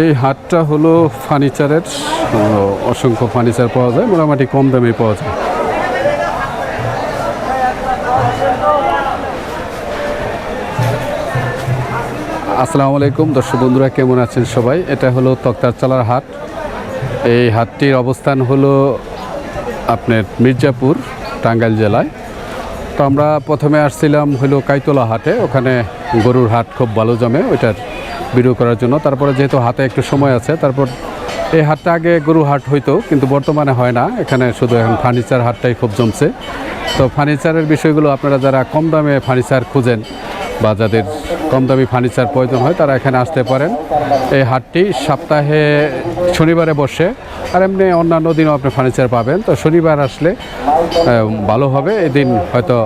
এই হাটটা হলো ফার্নিচারের অসংখ্য ফার্নিচার পাওয়া যায়, মোটামুটি কম দামে পাওয়া যায়। আসসালামু আলাইকুম, দর্শক বন্ধুরা, কেমন আছেন সবাই? এটা হলো তক্তার চালার হাট। এই হাটটির অবস্থান হলো আপনার মির্জাপুর, টাঙ্গাইল জেলায়। তো আমরা প্রথমে আসছিলাম হলো কাইতলা হাটে, ওখানে গরুর হাট খুব ভালো জমে, ওইটার ভিডিও করার জন্য। তারপরে যেহেতু হাতে একটু সময় আছে, তারপর এই হাটটা আগে গরু হাট হইতো, কিন্তু বর্তমানে হয় না। এখানে শুধু এখন ফার্নিচার হাটটাই খুব জমছে। তো ফার্নিচারের বিষয়গুলো আপনারা যারা কম দামে ফার্নিচার খুঁজেন বা যাদের কম দামি ফার্নিচার প্রয়োজন হয়, তারা এখানে আসতে পারেন। এই হাটটি সপ্তাহে শনিবারে বসে, আর এমনি অন্যান্য দিনও আপনি ফার্নিচার পাবেন। তো শনিবার আসলে ভালো হবে। এদিন হয়তো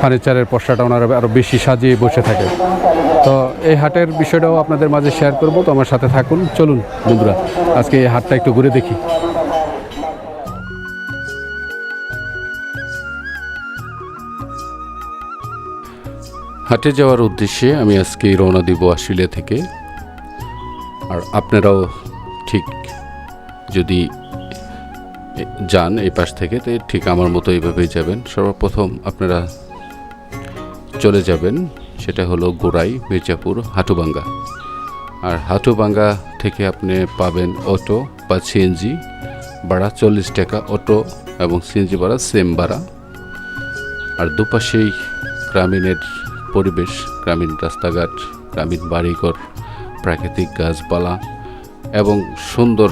ফার্নিচারের পশাটা ওনারা আরও বেশি সাজিয়ে বসে থাকে। তো এই হাটের বিষয়টাও আপনাদের মাঝে শেয়ার করব, তো আমার সাথে থাকুন। চলুন বন্ধুরা, আজকে এই হাটটা একটু ঘুরে দেখি। হাটে যাওয়ার উদ্দেশ্যে আমি আজকে রওনা দিব আশুলিয়া থেকে। আর আপনারাও ঠিক যদি যান এই পাশ থেকে, তো ঠিক আমার মতো এইভাবেই যাবেন। সর্বপ্রথম আপনারা চলে যাবেন সেটা হলো গোড়াই, মির্জাপুর, হাটুবাঙ্গা। আর হাটুবাঙ্গা থেকে আপনি পাবেন অটো বা সিএনজি ভাড়া চল্লিশ টাকা অটো এবং সিএনজি ভাড়া সেম ভাড়া। আর দুপাশেই গ্রামীণের পরিবেশ, গ্রামীণ রাস্তাঘাট, গ্রামীণ বাড়িঘর, প্রাকৃতিক গাছপালা এবং সুন্দর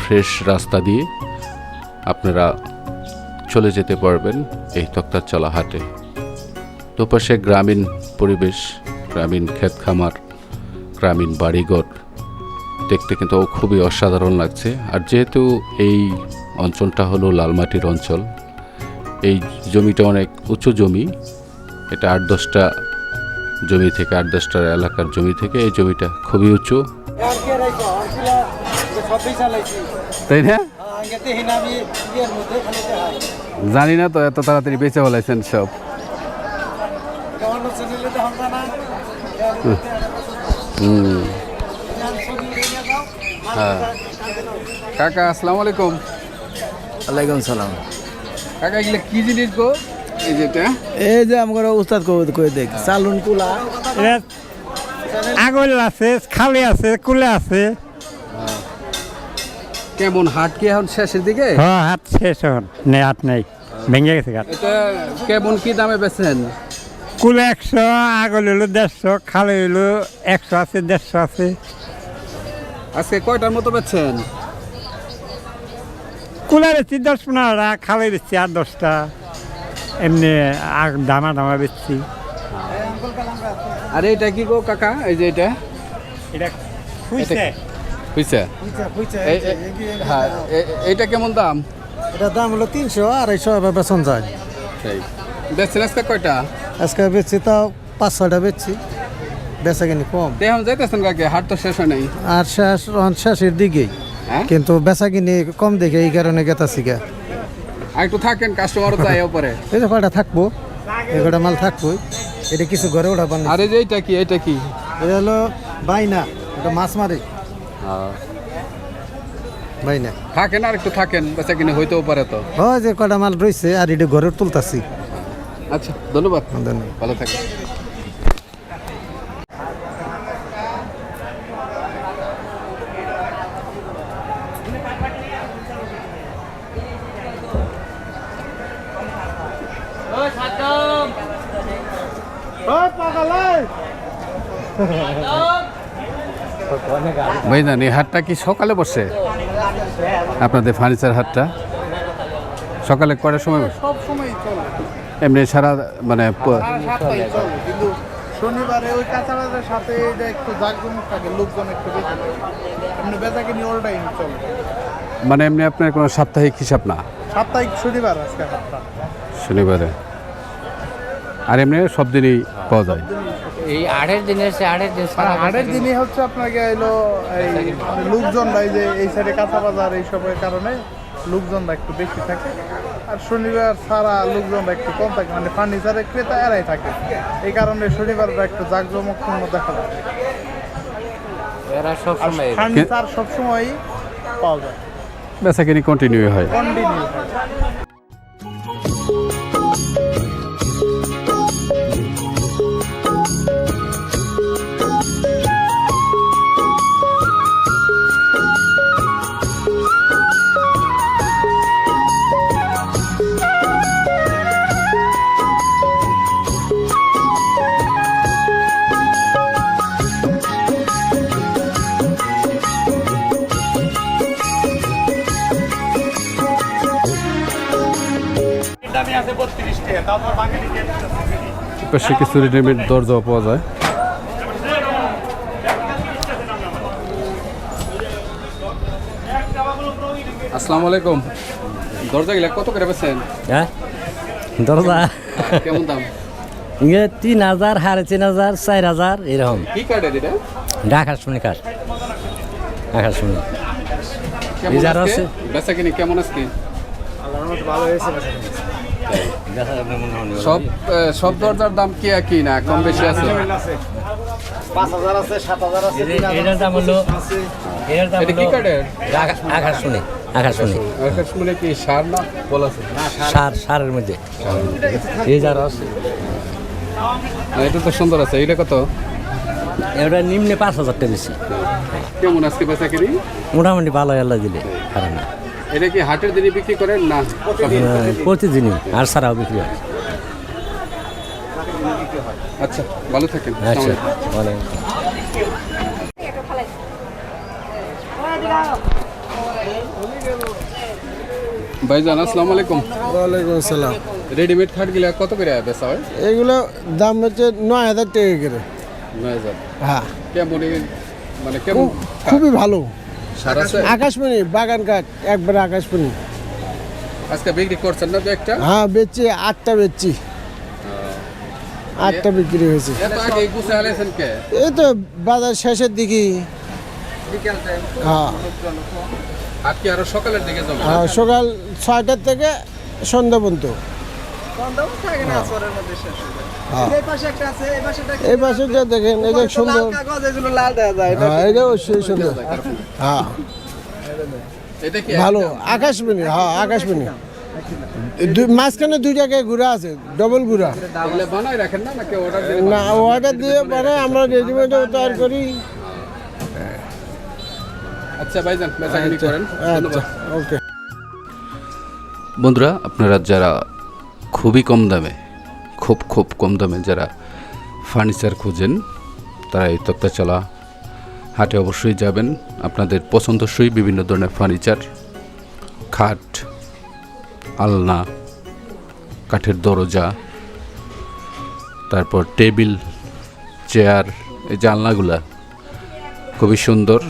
ফ্রেশ রাস্তা দিয়ে আপনারা চলে যেতে পারবেন এই তক্তার চলা হাটে। দুপাশে গ্রামীণ পরিবেশ গ্রামীণ ক্ষেত খামার গ্রামীণ বাড়িঘর। দেখতে কিন্তু খুবই অসাধারণ লাগছে। আর যেহেতু এই অঞ্চলটা হলো লালমাটির অঞ্চল এই জমিটা অনেক উঁচু জমি। এটা আট দশটা জমি থেকে আট দশটা এলাকার জমি থেকে এই জমিটা খুবই উঁচু। তাই না? জানি না তো এত তাড়াতাড়ি বেঁচে বলাইছেন সব। হুম। হ্যাঁ কাকা আসসালামু আলাইকুম। ওয়ালাইকুম সালাম। কাকা এগুলো কি জিনিস গো? এই যেটা এই যে আমার উস্তাদ কই কই দেখ সালুন কুলা। আগল আছে খালি আছে কুলে আছে। কেমন হাট কি এখন শেষের দিকে? হ্যাঁ হাত শেষ হন নেই হাত নেই ভেঙে গেছে এটা কেমন কি দামে বেচেন? কুলে একশো আগল হইল দেড়শো খালে হইল একশো আছে দেড়শো আছে। আজকে কয়টার মতো বেচছেন? কুলে বেচছি দশ পনেরোটা খালে বেচছি আর দশটা। এমনি আর দামা দামা বেচছি। আর এটা কি গো কাকা? এই যে এটা এটা খুঁজছে? এই- হ্যাঁ কেমন দাম? এটা দাম হলো তিনশো আড়াইশো বেতন যায়। সেই। বেচছেন আজকে কয়টা? আজকে বেচছি তাও পাঁচ ছয়টা বেচছি। বেচা কিনি কম দেখুন যাইতেছেন কাকে? হাট তো শেষ হয় নাই। আর শেষ এখন শেষের দিকেই। হ্যাঁ? কিন্তু বেচা কিনি কম দেখে এই কারণে গেতাছি গা। আর একটু থাকেন কাস্টমারও যায় উপরে। এই যে কয়টা থাকব? এই কয়টা মাল থাকবোই এটা কিছু ঘরে ওঠা পান আর যে এইটা কি এইটা কি? এটা হলো বাইনা এটা মাছ মারি। বাইনা। থাকেন আর একটু থাকেন বেচা কিনে হইতেও পারে তো। ওই যে কয়টা মাল রয়েছে আর এটা ঘরে তুলতাছি। আচ্ছা ধন্যবাদ। ধন্যবাদ। ভালো থাকেন ভাইজান এই হাটটা কি সকালে বসে? আপনাদের ফার্নিচার হাটটা? সকালে কটার সময় বসে? এমনি সারা মানে কিন্তু শনিবারে ওই কাঁচাবাজারের সাথে এটা একটু জাকজমক থাকে লোকজন একটু বেশি এমনি বেচা কিনি অল টাইম চলে। মানে এমনি আপনার কোনো সাপ্তাহিক হিসাব না? সাপ্তাহিক শনিবার আজকে শনিবারে। আর এমনি সব দিনই পাওয়া যায়। এই আড়ের দিনে সে আড়ের দিন সারা হাটের দিনই হচ্ছে আপনাকে এলো এই লোকজনরা এই যে এই সাইডে কাঁচা বাজার এইসবের কারণে। লোকজনরা একটু বেশি থাকে। আর শনিবার সারা লোকজনরা একটু কম থাকে মানে ফার্নিচারের ক্রেতা এরাই থাকে। এই কারণে শনিবারটা একটু জাঁকজমকপূর্ণ দেখা যায়। এরা সব ফার্নিচার সবসময়ই পাওয়া যায়। বেচাকিনি কন্টিনিউ হয়। কন্টিনিউ পাশে কিছু রেডিমেড দরজাও পাওয়া যায়। আসসালামু আলাইকুম। দরজা গিলা কত করে বেছেন হ্যাঁ? দরজা? কেমন দাম? ইয়ে তিন হাজার সাড়ে তিন হাজার চার হাজার এরকম। কি কার্ডের এটা? ঢাকার শুনি কার ঢাকার শুনি কেমন? আছে? বেচা কিনি কেমন আজকে? সব আহ, সব সব দরজার দাম কি একই না? কম বেশি আছে? এটার দাম হলো এটার দাম কি শুনি সার না বল সার। সারের মধ্যে। এই যারা আছে। এটা তো সুন্দর আছে। এটা কত? এটা নিম্নে পাঁচ হাজার টাকা বেশি। কেমন আজকে বেচা কিনি? মোটামুটি ভালো আল্লাহ দিলে। কারণ এটা কি হাটের দিনে বিক্রি করেন না? প্রতিদিনই আর ছাড়াও বিক্রি হয়। আচ্ছা ভালো থাকেন। আচ্ছা আসসালামু ভালো আলাইকুম। ভাইজান আসসালামু আলাইকুম। ওয়ালাইকুম আসসালাম। রেডিমেড খাট গিলা কত করে বেচা হয়? এগুলো দাম হচ্ছে নয় হাজার টাকা করে। নয় হাজার। হ্যাঁ। কেমন মানে কেমন খুবই ভালো। আকাশমণি বাগান কাঠ একবারে আকাশমণি। আজকে বিক্রি করছেন না দু একটা? হ্যাঁ বেচছি আটটা বেচছি। আটটা বিক্রি হয়েছে। এই তো বাজার শেষের দিকে হ্যাঁ। দিকে হ্যাঁ, সকাল ছয়টার থেকে সন্ধ্যা পর্যন্ত। এই পাশেটা দেখেন এটা সুন্দর হ্যাঁ এটা অবশ্যই সুন্দর হ্যাঁ। এটা ভালো আকাশমণি হ্যাঁ আকাশমণি। মাঝখানে দুই জায়গায় ঘুরা আছে ডবল ঘুরা এগুলো বানাই রাখেন না অর্ডার দিলে না অর্ডার দিয়ে মানে আমরা রেডিমেডও তৈরি করি। আচ্ছা ভাইজান করেন। আচ্ছা ওকে বন্ধুরা আপনারা যারা খুবই কম দামে, খুব খুব কম দামে যারা ফার্নিচার খুঁজেন, তারা এই তক্তাচলা হাটে অবশ্যই যাবেন। আপনাদের পছন্দসই বিভিন্ন ধরনের ফার্নিচার খাট, আলনা, কাঠের দরজা, তারপর টেবিল, চেয়ার, এই যে আলনাগুলা খুবই সুন্দর,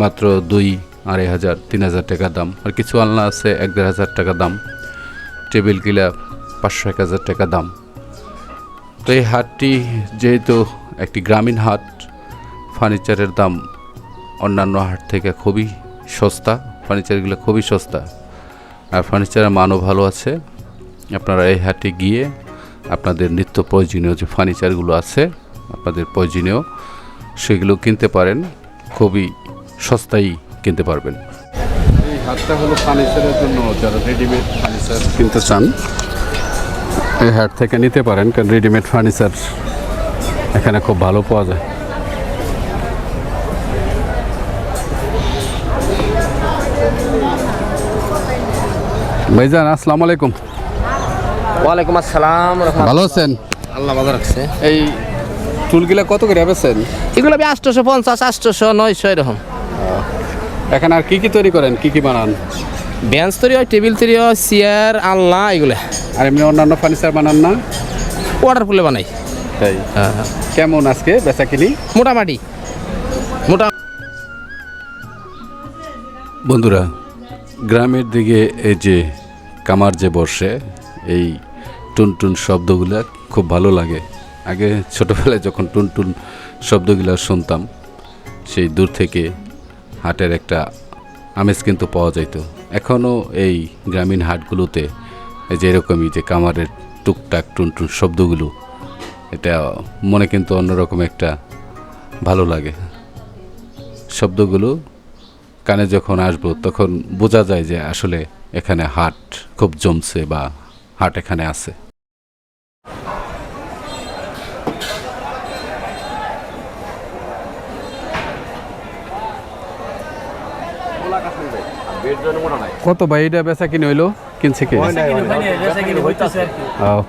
মাত্র দুই আড়াই হাজার, তিন হাজার টাকা দাম। আর কিছু আলনা আছে, এক দেড় হাজার টাকা দাম। টেবিল কিলা পাঁচশো এক হাজার টাকা দাম। তো এই হাটটি যেহেতু একটি গ্রামীণ হাট, ফার্নিচারের দাম অন্যান্য হাট থেকে খুবই সস্তা, ফার্নিচারগুলো খুবই সস্তা। আর ফার্নিচারের মানও ভালো আছে। আপনারা এই হাটে গিয়ে আপনাদের নিত্য প্রয়োজনীয় যে ফার্নিচারগুলো আছে, আপনাদের প্রয়োজনীয়, সেগুলো কিনতে পারেন। খুবই সস্তায় কিনতে পারবেন। এই হাটটা হলো ফার্নিচারের জন্য যারা রেডিমেড ফার্নিচার কিনতে চান এই হাট থেকে নিতে পারেন কারণ রেডিমেড ফার্নিচার এখানে খুব ভালো পাওয়া যায়। ভাইজান আসসালামু আলাইকুম। ওয়ালাইকুম আসসালাম ভালো আছেন? আল্লাহ ভালো রাখছে। এই চুলগুলা কত করে বেছেন এগুলো আমি আটশোশো পঞ্চাশ আটশোশো নয়শো এরকম। এখানে আর কি কি তৈরি করেন কি কি বানান? বেঞ্চ তৈরি হয় টেবিল তৈরি হয় চেয়ার আলনা এগুলো। আর এমনি অন্যান্য ফার্নিচার বানান না? অর্ডার করলে বানাই। তাই? হ্যাঁ কেমন আজকে বেচা কিনি? মোটামুটি। মোটা বন্ধুরা গ্রামের দিকে এই যে কামার যে বর্ষে এই টুনটুন শব্দগুলো খুব ভালো লাগে। আগে ছোটোবেলায় যখন টুনটুন শব্দগুলো শুনতাম সেই দূর থেকে হাটের একটা আমেজ কিন্তু পাওয়া যেত এখনও এই গ্রামীণ হাটগুলোতে এই যে এরকমই যে কামারের টুকটাক টুনটুন শব্দগুলো, এটা মনে কিন্তু অন্যরকম একটা ভালো লাগে। শব্দগুলো কানে যখন আসব তখন বোঝা যায় যে আসলে এখানে হাট খুব জমছে বা হাট এখানে আছে। কত ভাই? এটা বেচা কিনে হইল কিনছে কি? ও,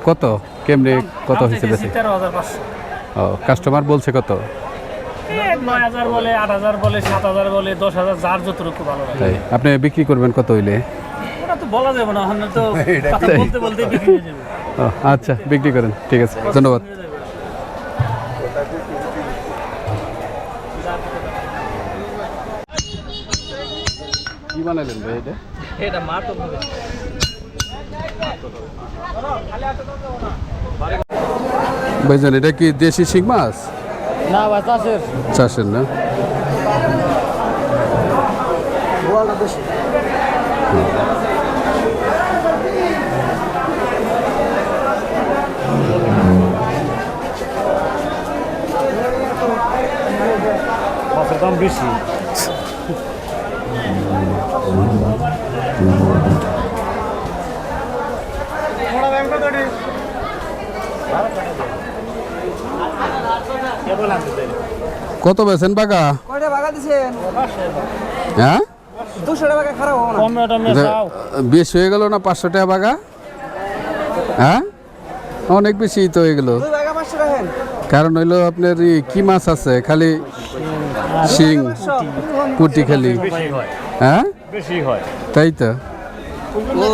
কত? কেমনে কত হয়েছে বেচে? ও কাস্টমার বলছে কত? নয় হাজার বলে আট হাজার বলে সাত হাজার বলে দশ হাজার যার যতটুকু ভালো লাগে। তাই আপনি বিক্রি করবেন কত হইলে? ওটা তো বলা যাবে না ওখানে তো কথা বলতে বলতে বিক্রি হয়ে যাবে। ও, আচ্ছা বিক্রি করেন ঠিক আছে ধন্যবাদ। কি বানালেন ভাই এটা? এটা মার তো হবে ভাইজান এটা কি দেশি শিং মাছ? না চাষের। চাষের না মাছের দাম বেশি কত বেছেন বাগা কয়টা বাগা দিছেন? হ্যাঁ? বেশ হয়ে গেল না পাঁচশো টাকা বাগা হ্যাঁ? অনেক বেশি তো হয়ে গেল। দুই বাগা পাঁচশো রাখেন। কারণ হইল আপনার ই কি মাছ আছে? খালি শিং পুটি খালি। হ্যাঁ? তাই তো। ও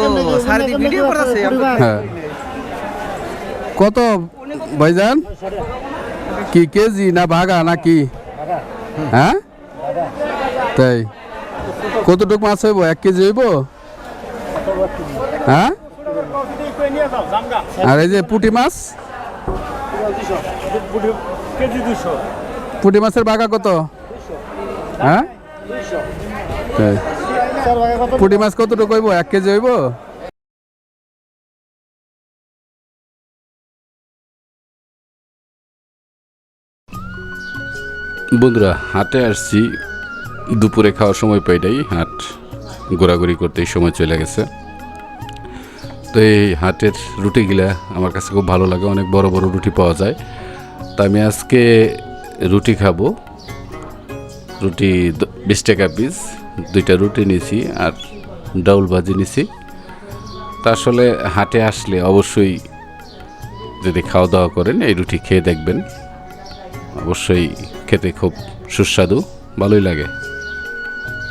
সারাদিন ভিডিও করতেছে হ্যাঁ। কত ভাইজান? কি কেজি না ভাগা না কি? হ্যাঁ? তাই। কতটুক মাছ হইব? এক কেজি হইব? হ্যাঁ? আর এই যে পুটি মাছ? পুটি মাছের বাগা কত? হ্যাঁ? পুটি মাছ কতটুকু হইব? এক কেজি হইব? বন্ধুরা, হাটে আসছি। দুপুরে খাওয়ার সময় পাইটাই হাট ঘোরাঘুরি করতেই সময় চলে গেছে। তো এই হাটের রুটিগুলা আমার কাছে খুব ভালো লাগে। অনেক বড় বড় রুটি পাওয়া যায়। তো আমি আজকে রুটি খাব। রুটি বিশ টাকা পিস দুইটা রুটি নিছি আর ডাউল ভাজি নিছি তা আসলে হাটে আসলে অবশ্যই যদি খাওয়া দাওয়া করেন, এই রুটি খেয়ে দেখবেন। অবশ্যই খেতে খুব সুস্বাদু, ভালোই লাগে।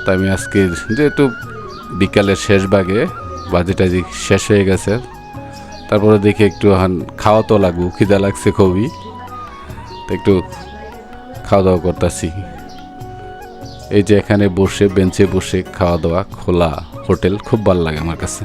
তাই আমি আজকে যেহেতু বিকালের শেষ ভাগে বাজি টাজি শেষ হয়ে গেছে, তারপরে দেখি একটু খাওয়া তো লাগবো খিদা লাগছে খুবই। তো একটু খাওয়া দাওয়া করতেছি। এই যে এখানে বসে, বেঞ্চে বসে খাওয়া দাওয়া খোলা হোটেল, খুব ভালো লাগে আমার কাছে।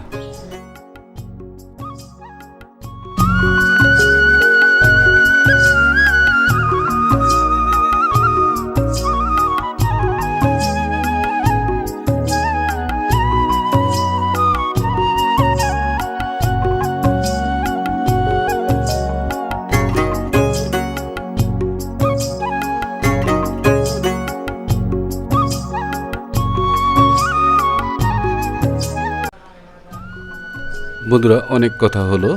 বন্ধুরা, অনেক কথা হলো।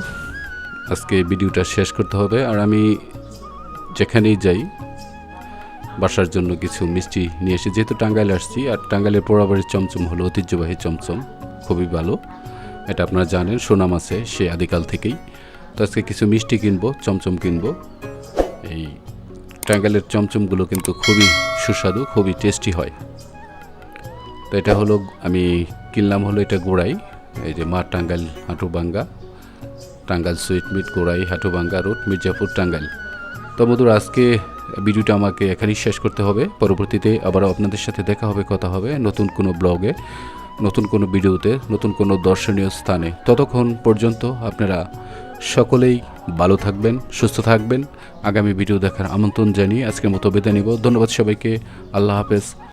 আজকে ভিডিওটা শেষ করতে হবে। আর আমি যেখানেই যাই, বাসার জন্য কিছু মিষ্টি নিয়ে এসে, যেহেতু টাঙ্গাইলে আসছি, আর টাঙ্গাইলের পোড়াবাড়ির চমচম হলো, ঐতিহ্যবাহী চমচম, খুবই ভালো। এটা আপনারা জানেন, সুনাম আছে সে আদিকাল থেকেই। তো আজকে কিছু মিষ্টি কিনবো, চমচম কিনবো। এই টাঙ্গাইলের চমচমগুলো কিন্তু খুবই সুস্বাদু, খুবই টেস্টি হয়। তো এটা হলো, আমি কিনলাম হলো এটা গোড়াই। এই যে মা Tangail Hatubhanga Tangail sweet meet Gorai Hatubhanga road, Mirzapur Tangail. তো মধুর আজকে ভিডিওটা আমাকে এখানেই শেষ করতে হবে। পরবর্তীতে আবার আপনাদের সাথে দেখা হবে, কথা হবে নতুন কোনো ব্লগে, নতুন কোনো ভিডিওতে, নতুন কোনো দর্শনীয় স্থানে। ততক্ষণ পর্যন্ত আপনারা সকলেই ভালো থাকবেন, সুস্থ থাকবেন। আগামী ভিডিও দেখার আমন্ত্রণ জানিয়ে আজকের মতো বেঁধে নিব। ধন্যবাদ সবাইকে। আল্লাহ হাফেজ।